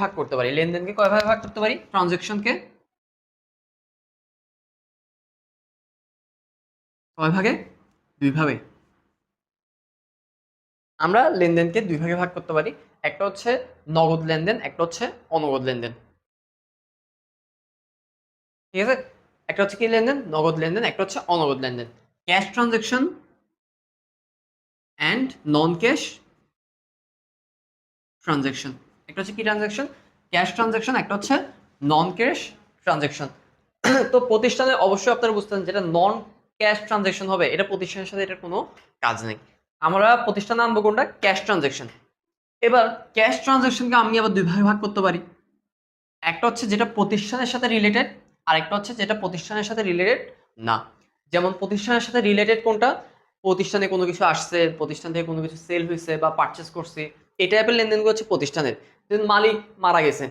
ভাগ করতে পারি? লেনদেনকে কয় ভাগে ভাগ করতে পারি? ট্রানজেকশনকে কয় ভাগে? দুই ভাগে। আমরা লেনদেনকে দুই ভাগে ভাগ করতে পারি। একটা হচ্ছে নগদ লেনদেন, একটা হচ্ছে অনগদ লেনদেন। ঠিক আছে? একটা হচ্ছে কি লেনদেন? নগদ লেনদেন, একটা হচ্ছে অনগদ লেনদেন। Cash transaction and non cash transaction. একটা হচ্ছে কি ট্রানজেকশন ক্যাশ ট্রানজেকশন একটা হচ্ছে নন ক্যাশ ট্রানজেকশন তো প্রতিষ্ঠানে অবশ্যই আপনারা বুঝতেন যেটা নন ক্যাশ ট্রানজেকশন হবে, এটা প্রতিষ্ঠানের সাথে এটার কোনো কাজ নেই। আমরা প্রতিষ্ঠানে আনব কোনটা ক্যাশ ট্রানজেকশন এবার ক্যাশ ট্রানজেকশনকে আমি আবার দুই ভাগে ভাগ করতে পারি। একটা হচ্ছে যেটা প্রতিষ্ঠানের সাথে রিলেটেড আর একটা হচ্ছে যেটা প্রতিষ্ঠানের সাথে রিলেটেড না। যেমন প্রতিষ্ঠানের সাথে রিলেটেড কোনটা? প্রতিষ্ঠানে কোনো কিছু আসছে, প্রতিষ্ঠান থেকে কোনো কিছু সেল হয়েছে বা পারচেস করছে। এই টাইপের লেনদেনগুলো হচ্ছে প্রতিষ্ঠানের। মালিক মারা গেছে।